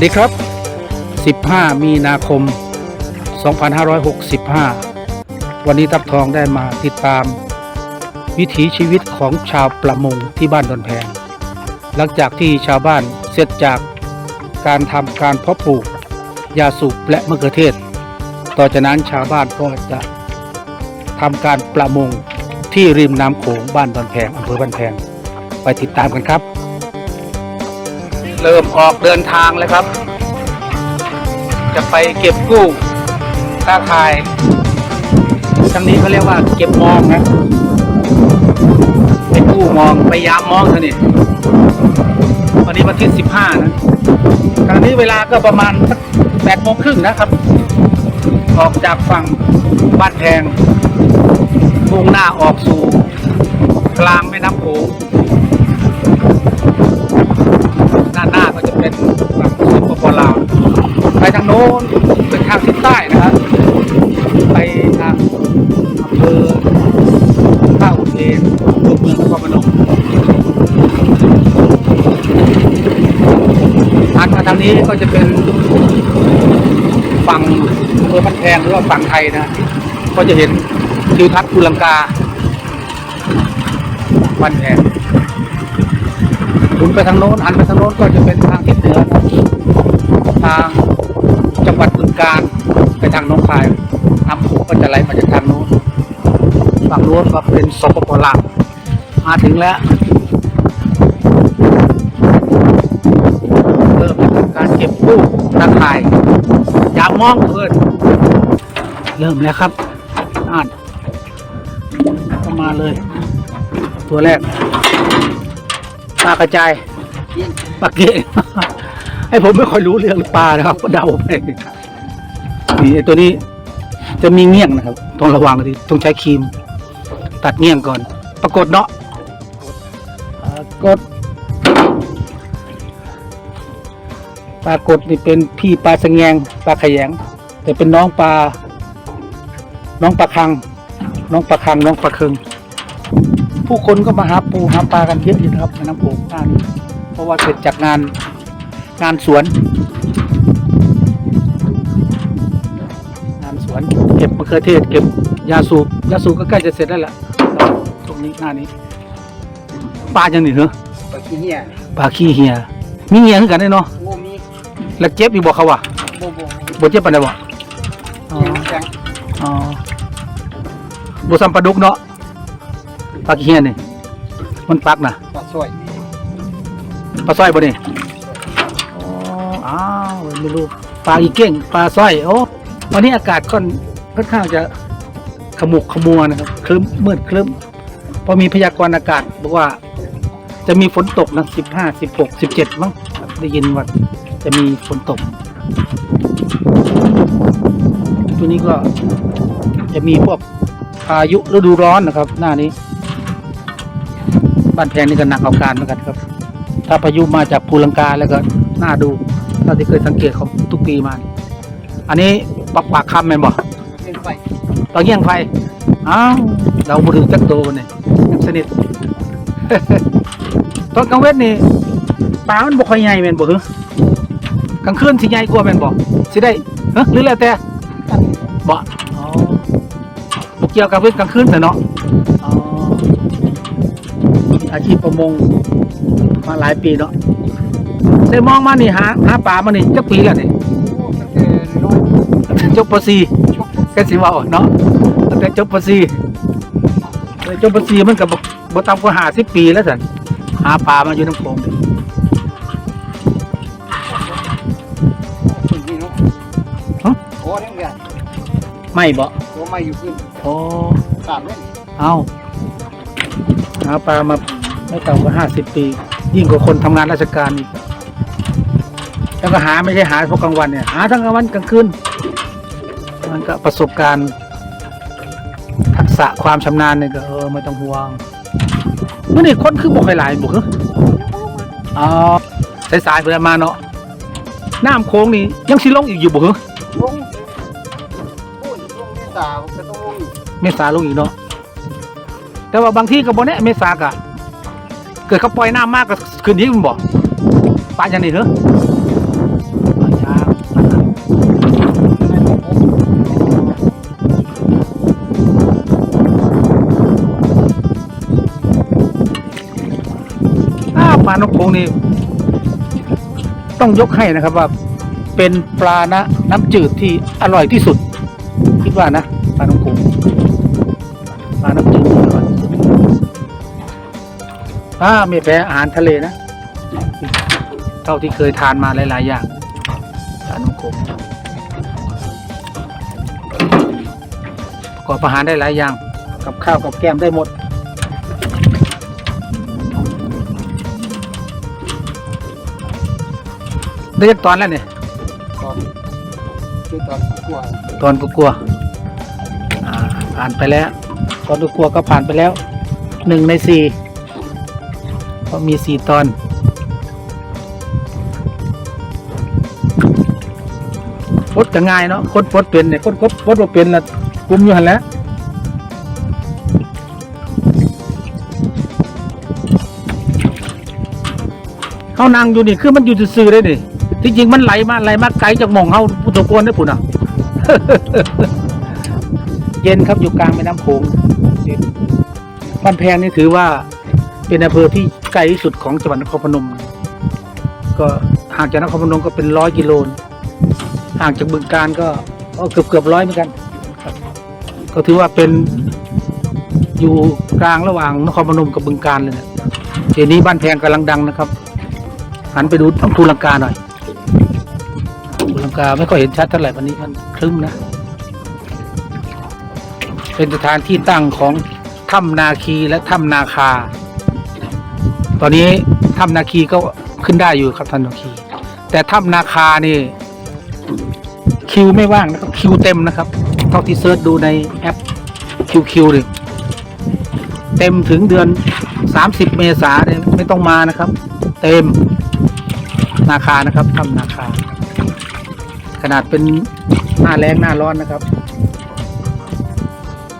วัสดีครับ 15 มีนาคม 2565 วันนี้ทับทองได้มาติดตาม วิถีชีวิตของชาวประมงที่บ้านดอนแพง หลังจากที่ชาวบ้านเสร็จจากการทำการเพาะปลูก ยาสูบและมะเขือเทศ ต่อจากนั้นชาวบ้านก็จะทำการประมงที่ริมน้ำโขงบ้านดอนแพงอำเภอบ้านแพง ไปติดตามกันครับ เริ่มออกเดินทางแล้วครับ จะไปเก็บกู้ท่าคายทางนี้เขาเรียกว่าเก็บมองนะไปกู้มองไปยามมองเท่านี้วันนี้วันที่สิบห้านะขณะนี้เวลาก็ประมาณสักแปดโมงครึ่งนะครับ ออกจากฝั่งบ้านแพงมุ่งหน้าออกสู่ กลางแม่น้ำโขง น้นเป็นทางทิศใต้นะครับ ไปทางอำเภอท่าอุเทนตัวเมืองนครพนมหันมาทางนี้ก็จะเป็นฝั่งอำเภอบ้านแพงหรือว่าฝั่งไทยนะ ก็จะเห็นทิวทัศน์ภูลังกาบ้านแพงหุนไปทางโน้นหันไปทางโน้นก็จะเป็นทางทิศเหนือนะทาง จังหวัดบึงกาฬไปทางน้องคายน้ำโขงก็จะไหลมาจากทางโน้นฝั่งโน้นก็เป็นสปปลาวมาถึงแล้วเริ่มทำการเก็บกู้ตะข่ายยามองเพื่อนเริ่มแล้วครับอ่านเข้ามาเลย ตัวแรกปลากระจายปลาเก๋ง ให้ผมไม่ค่อยรู้เรื่องปลานะครับ ก็เดาไปนี่ไอ้ตัวนี้จะมีเงี้ยงนะครับ ต้องระวังดีต้องใช้ครีม ตัดเงี้ยงก่อน ปรากฏเนาะปรากฏปรากฏนี่เป็นพี่ปลาสะแงงปลาขยง แต่เป็นน้องปลา น้องปลาคัง น้องปลาคัง น้องปลาเคืองผู้คนก็มาหาปูหาปลากันเยอะอยู่นะครับในน้ำโขงหน้านี้เพราะว่าเสร็จจากงาน งานสวน งานสวน เก็บมะเขือเทศ เก็บยาสูบยาสูบก็ใกล้จะเสร็จแล้วแหละตรงนี้หน้านี้ปลาจังนี่เหรอปลาขี้เหี้ยปลาขี้เหียมีเหียคือกันได้เนาะโอ้มีแล้วเจ็บอยู่บอกเขาว่ะโบโบบ่เจ็บปานใดบ่อ๋อแข็งอ๋อบ่ซ้ำปลาดุกเนาะปลาขี้เหียนี่มันปักนะปลาสวยปลาสร้อยบ่นี่อ๋ออ้าว ไม่รู้ปลาอีเก้งปลาสร้อยโอ้วันนี้อากาศค่อนค่อนข้างจะขมุกขมัวนะครับครึ้มมืดครึ้มพอมีพยากรณ์อากาศบอกว่า จะมีฝนตกนะสิบห้าสิบหกสิบเจ็ดมั้งได้ยินว่าจะมีฝนตก ตัวนี้ก็จะมีพวกพายุฤดูร้อนนะครับ หน้านี้ บ้านแพงนี่ก็หนักเอาการเหมือนกันครับ ถ้าพายุมาจากภูลังกาแล้วก็น่าดูาที่เคยสังเกตเขาทุกปีมา อันนี้ปักปากคำแม่นบอกเป็นไฟตอนเงี้ยงไฟอ้าวเราบุรุษจักโตเนี่ยยังสนิทตอนกลางเวทนี่ปลามันบ่ค่อยใหญ่แม่นบ่เหรอกลางคืนสิใหญ่กว่าแม่นบ่สิได้เฮ้หรือแล้วแต่บ่บ่เกี่ยวกับเวทกลางคืนแต่เนาะอ๋ออาชีพประมงมาหลายปีเนาะ ได้มองมานี่หาหาปลามานี่จักปีแล้วนี่โอ้ตั้งแต่น้อยจบปสีก็สิว่าเนาะตั้งแต่จบปสีแต่จบปสีมันก็บ่บ่ต่ำกว่า50ปีแล้วสันหาปลามาอยู่น้ำโขงนี่ขึ้นนี่เนาะฮะโอ้ทั้งเดือนไม่บ่ตัวไม่อยู่ขึ้นโอ้ตามเลยเอาหาปลามาไม่ต่ำกว่าห้าสิบปี ยิ่งกว่าคนทำงานราชการอีก แล้วก็หาไม่ใช่หาเฉพาะกลางวันเนี่ยหาทั้งกลางวันกลางคืนมันก็ประสบการณ์ทักษะความชำนาญเนี่ยก็เออไม่ต้องห่วงมื่อนี่คนคือบ่ค่อยหลายบ่คืออ๋อสายๆเพิ่นมาเนาะน้ำโค้งนี่ยังสิลงอีกอยู่บ่คือลงโอ้ยลงเมษาก็ต้องลงอีกเมษาลงอีกเนาะแต่ว่าบางที่ก็บ่แน่เมษากะเกิดเขาปล่อยน้ำมากก็ขึ้นอีกมันบ่ปลาอย่างนี้เหรอ มาน้ำโขงนี่ต้องยกให้นะครับว่าเป็นปลานะน้ำจืดที่อร่อยที่สุด คิดว่านะปลาน้ำโขงปลาน้ำจืดอร่อยที่สุดอ่าไม่แพ้อาหารทะเลนะ เท่าที่เคยทานมาหลาย ๆ อย่างปลาน้ำโขงประกอบอาหารได้หลายอย่าง กับข้าวกับแกล้มได้หมด ได้ยักตอนแล้วเนี่ยตอนคือตอนกลัวตอนกลัวๆอ่าผ่านไปแล้ว ตอนกลัวๆก็ผ่านไปแล้วหนึ่งในสี่ก็มีสี่ตอนพดจะง่ายเนาะคนพดเป็นเนี่ยคนพดพดว่าเป็นละกลุ่มอยู่หันแหล้วเขานั่งอยู่นี่คือมันอยู่ซื่อๆได้ดิ ที่จริงมันไหลมาไหลมาไกลจากหมองเขาพุทธกวนได้ปุ่นอะ เย็นครับอยู่กลางแม่น้ำโขงบ้านแพงนี่ถือว่าเป็นอำเภอที่ไกลที่สุดของจังหวัดนครพนม ก็ห่างจากนครพนมก็เป็นร้อยกิโลห่างจากบึงการก็เกือบเกือบร้อยเหมือนกัน ก็ถือว่าเป็นอยู่กลางระหว่างนครพนมกับบึงการเลยเนะเดี๋ยวนี้บ้านแพงกำลังดังนะครับ หันไปดูต้องภูลังกาหน่อยาไม่ค่อยเห็นชัดเท่าไหร่วันนี้มันครึ้มนะ เป็นสถานที่ตั้งของถ้ำนาคีและถ้ำนาคา ตอนนี้ถ้ำนาคีก็ขึ้นได้อยู่ครับท่านนาคี แต่ถ้ำนาคานี่ คิวไม่ว่างนะครับคิวเต็มนะครับเท่าที่เซิร์ชดูในแอปคิวคิวเลยเต็มถึงเดือน 30 เมษาเนี่ยไม่ต้องมานะครับ เต็มนาคานะครับทำนาคา ขนาดเป็นหน้าแรงหน้าร้อนนะครับ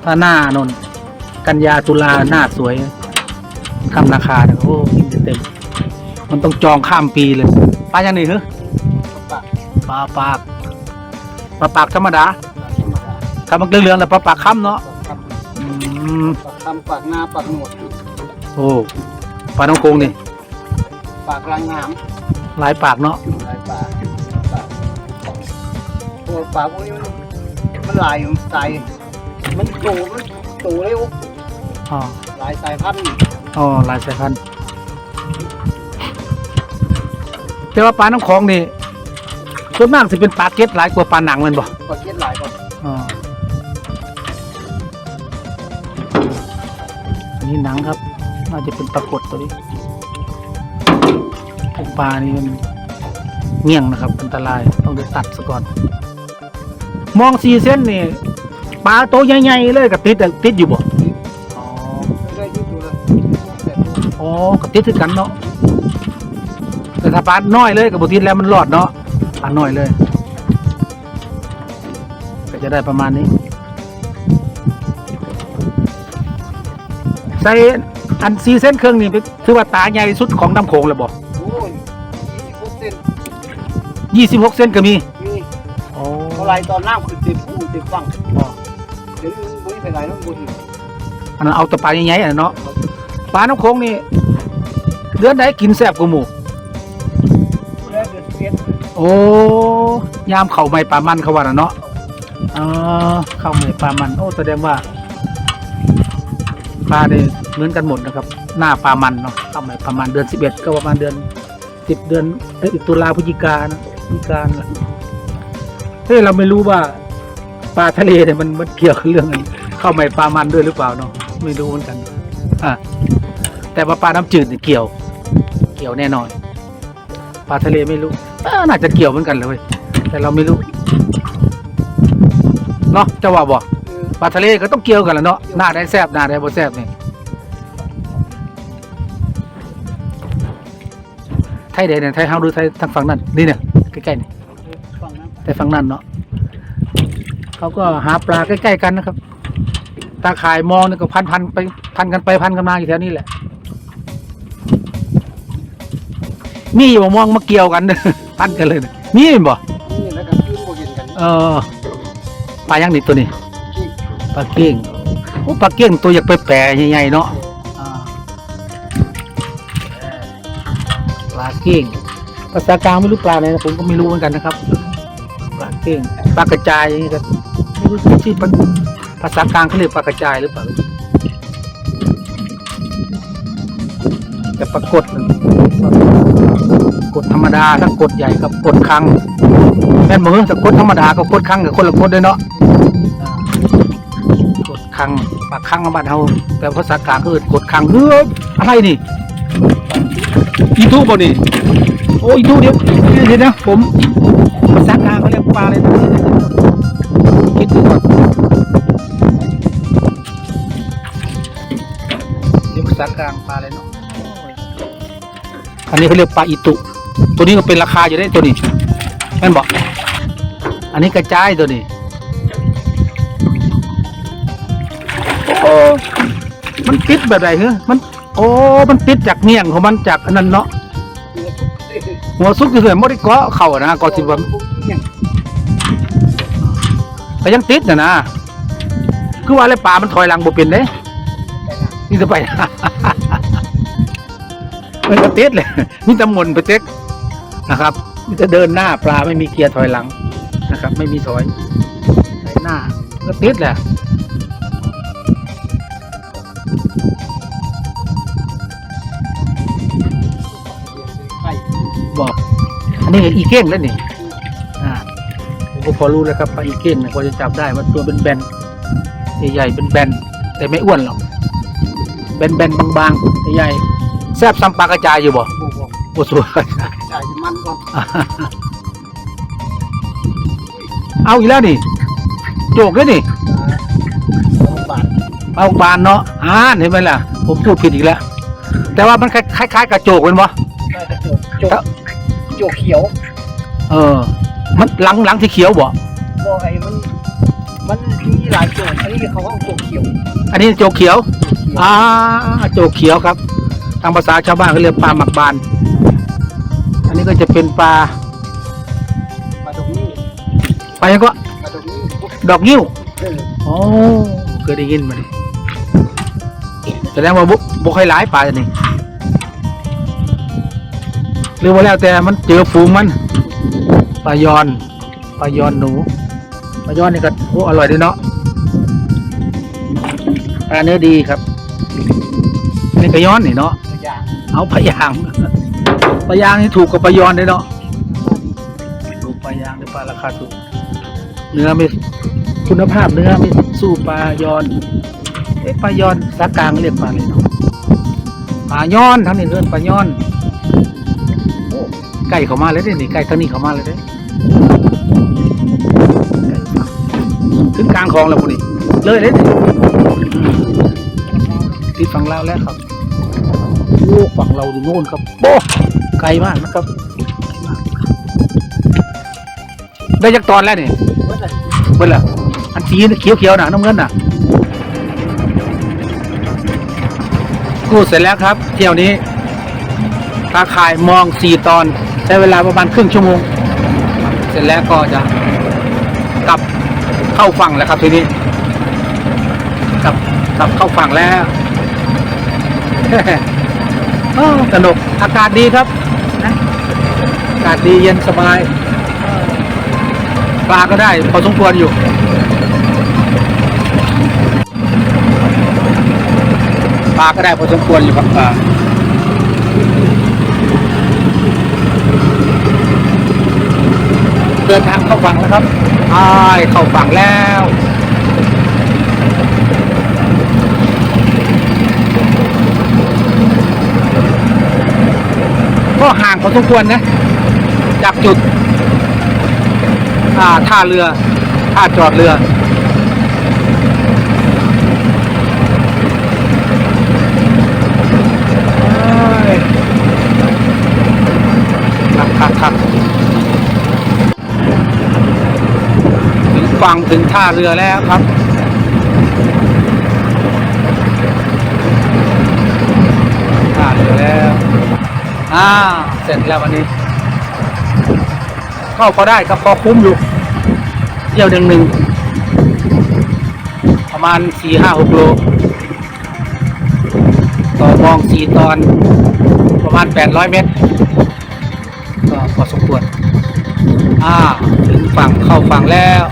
ถ้าหน้านนกันยาตุลาหน้าสวยทำนาคาเนี่ยโอ้ยิ่งจะเต็ม มันต้องจองข้ามปีเลยปลาอย่างนี้เหรอปากปลาปากปลาปากธรรมดาธรรมดาถ้ามันเหลืองๆแล้วปลาปากค่ำเนาะปากอืมปากคำปากหน้าปากหนวดโอ้ปลาน้องโกงนี่ปากรางงามหลายปากเนาะลายปากปาก ตัวปากพวกนี้มันมันลายมันใสมันโตมันโตเร็วอ๋อหลายสายพันธุ์อ๋อหลายสายพันธุ์แต่ว่าปลาน้ำคลองนี่ส่วนมากสิเป็นปลาเก็ตหลายกว่าปลาหนังแมันบ่ปลาเก็ดหลายกว่าอ๋ออันนี้หนังครับ น่าจะเป็นปลากดตัวนี้พวกปลานี่มันเงี้ยงนะครับ อันตรายต้องได้ตัดซะก่อน มองสี่เส้นนี่ปลาโตวใหญ่ๆเลยกับติดอะติดอยู่บ่อ๋อไม่ได้ยุดอยู่เลยอ๋อกับติดคือกันเนาะแต่ถ้าปลาน้อยเลยกับบติดแล้วมันรอดเนาะปลาน้อยเลย ก็จะได้ประมาณนี้ ใส่อันซีเส้นเครื่องนี่เป็นถือว่าตาใหญ่สุดของน้ำโขงเลยบอกโอ้ยยี่สิบหกเซน ยี่สิบหกเส้นก็มี มีอ๋อเท่าไรตอนน้ำคือเต็มผู้เต็มฝั่งอ๋อเดี๋ยวนี้บุ้ยไปไหนน้องบุญอันนั้นเอาแต่ปลาใหญ่ๆอะเนาะปลาน้ำโขงนี่เดือนใดกินแซ่บกว่าหมูแล้วเดือนเพียนโอ้ยามเข่าไม่ปลามันเขาว่าน่ะเนาะเออเข้าไม่ปลามัน โอ้แสดงว่าปลาเนี่ยเหมือนกันหมดนะครับ หน้าปลามันเนาะเข้าไม่ประมาณเดือนสิบเอ็ดก็ประมาณเดือนสิบเดือนเอ้ยตุลาพฤศจิกานะพฤศจิกาน่ะเฮ้ยเราไม่รู้ว่าปลาทะเลเนี่ยมันมันเกี่ยวกับเรื่องเข้าไม่ปลามันด้วยหรือเปล่าเนาะไม่รู้เหมือนกันอะแต่ว่าปลาน้ำจืดเนี่ยเกี่ยว เกี่ยวแน่นอนปลาทะเลไม่รู้เอ้อน่าจะเกี่ยวเหมือนกันเลยแต่เราไม่รู้เนาะจะว่าบอกปลาทะเลก็ต้องเกี่ยวกันแล้วเนาะหน้าได้แซบหน้าได้บ่แซบนี่ไทยใดเนี่ยไทยเฮาหรือไทยทางฝั่งนั้นนี่เนี่ยใกล้ๆนี่ ฝั่งนั้นไทยฝั่งนั้นเนาะเขาก็หาปลาใกล้ๆกันนะครับ ตาข่ายมองนี่ก็พันพันๆไปพันกันไปพันกันมาอยู่แถวนี้แหละมีอยู่บ่มองมาเกี่ยวกันพันกันเลยเนี่ยมีบ่นี่แล้วก็ยืนบ่เห็นกันเออปลายังนี่ตัวนี้ที่ปลาเก้งโอ้ปลาเก้งตัวอยากไปแปรใหญ่ๆเนาะอ่าเก้งภาษากลางไม่รู้ปลาอะไรนะผมก็ไม่รู้เหมือนกันนะครับปลา เก้งปลากระจายอย่างนี้ครับไม่รู้ชื่อภาภาษากลางเขาเรียกปลากระจายหรือเปล่าแต่ปรากฏกดธรรมดาถ้ากดใหญ่กับกดครั้งแม่นมือถ้ากดธรรมดากับกดครั้งกับคนละกดเลยเนาะอ่ากดครั้งปากครั้งบ้านเฮาแต่ภาษากลางคือกดครั้งเฮ้ยอะไรนี่อีทูบ่นี่โอ้อีทูเดี๋ยวเดี๋ยวนะผมภาษากลาเขาเรียนะคิดดูก่อนเรียกภาษากลางปลาอะไรเนาะอันนี้เขาเรียกปลาอิตุ ตัวนี้ก็เป็นราคาอยู่ได้ตัวนี้แม่นบอก อันนี้กระจายตัวนี้โอ้มันติดแบบไหนเหรอมัน โอ้ มันติดจากเมี่ยงของมันจากอันนั้นเนาะหัวซุกคือเสือมดได้เกาะเข่าอะนะกาะสิบวัน ก็ยังติดนะนะคือว่าอะไรปลามันถอยหลังบ่เป็นเด้นี่จะไปมันก็ติดเลยนี่ตำมนไปเต็กนะครับนี่จะเดินหน้าปลาไม่มีเกียร์ถอยหลังนะครับ ไม่มีถอยไหน้าก็ติดแหละบอกอันนี้อีเก้งแล้วนี่ ผมก็พอรู้แล้วครับปลาอีเก้งเนี่ยพอจะจับได้ว่าตัวเป็นแบนใหญ่ๆเป็นแบนแต่ไม่อ้วนหรอกแบนๆบางๆใหญ่ๆแซ่บซ้ำปลากระจายอยู่บ่บวกบวกโอ้สวยใส่มันก่อนเอาอีกแล้วนี่โจกแล้วนี่บาทเอาบานเนาะอ่านเห็นไหมล่ะ ผมพูดผิดอีกแล้วแต่ว่ามันคล้ายคล้ายๆกับโจกเป็นปะได้กระจกจกจกเขียว เออ มันหลังหลังที่เขียวบ่บอกไอ้มัน มันมีหลายโจกอันนี้เขาก็จกเขียวอันนี้โจกเขียวอ่าโจกเขียวครับ ทางภาษาชาวบ้านเขาเรียกปลาหมักบาน อันนี้ก็จะเป็นปลามาตรงนี้ปลายังก็มาตรงนี้ดอกนิ้วเออโอ้เคยได้ยินมาดิแสดงว่าบุบุคอยหลายปลาตัวนี้หรือว่าแล้วแต่มันเจอฝูงมัน ปลายอนปลายอนหนูปลายอนนี่ก็โอ้อร่อยดีเนาะปลาเนื้อดีครับนี่ก็ย้อนนี่เนาะตัวอย่างเอาปลายางปลายางนี่ถูกกว่าปลายอนเลยเนาะถูกปลายางในปลาราคาถูกเนื้อไม่คุณภาพเนื้อไม่สู้ปลายอนเอ๊ะปลายอนสากลางเรียกปลาอะไรเนาะปลายอนทั้งนี้เรื่องปลายอนโอ้ ไก่เขามาเลยเด้นี่ไก่ทั้งนี้เขามาเลยเด้ถึงกลางคลองแล้วพวกนี้เลยเลยนี่ที่ฝั่งเราวแล้วครับโอ้ฝั่งเราอยู่โน่นครับโอ้ไกลมากนะครับ ได้จากตอนแล้วนี่ว่าแต่เบิ่งละอันสีเขียวเขียวๆน่ะน้ำเงินน่ะกูเสร็จแล้วครับ เที่ยวนี้ตาข่ายมองสี่ตอน ช้เวลาประมาณครึ่งชั่วโมง เสร็จแล้วก็จะกลับเข้าฝั่งแล้วครับทีนี้กลับกลับเข้าฝั่งแล้วโอ้สนุกอากาศดีครับนะอากาศดีเย็นสบายปลาก็ได้พอสมควรอยู่ปลาก็ได้พอสมควรอยู่ครับปลา เดินทางเข้าฝั่งแล้วครับใช่เข้าฝั่งแล้วก็ห่างพอสมควรนะ จากจุดอ่าท่าเรือท่าจอดเรือเอ้ยครับครับครับถึง ฝั่งถึงท่าเรือแล้วครับท่าเรือแล้วอ่าเสร็จแล้ววันนี้ เข้าพอได้ครับพอคุ้มอยู่เที่ยวหนึ่งหนึ่งประมาณสี่ห้าหกโลต่อมองสี่ตอนประมาณแปดร้อยเมตรก็พอ้าวถึงฝั่งเข้าฝั่งแล้ว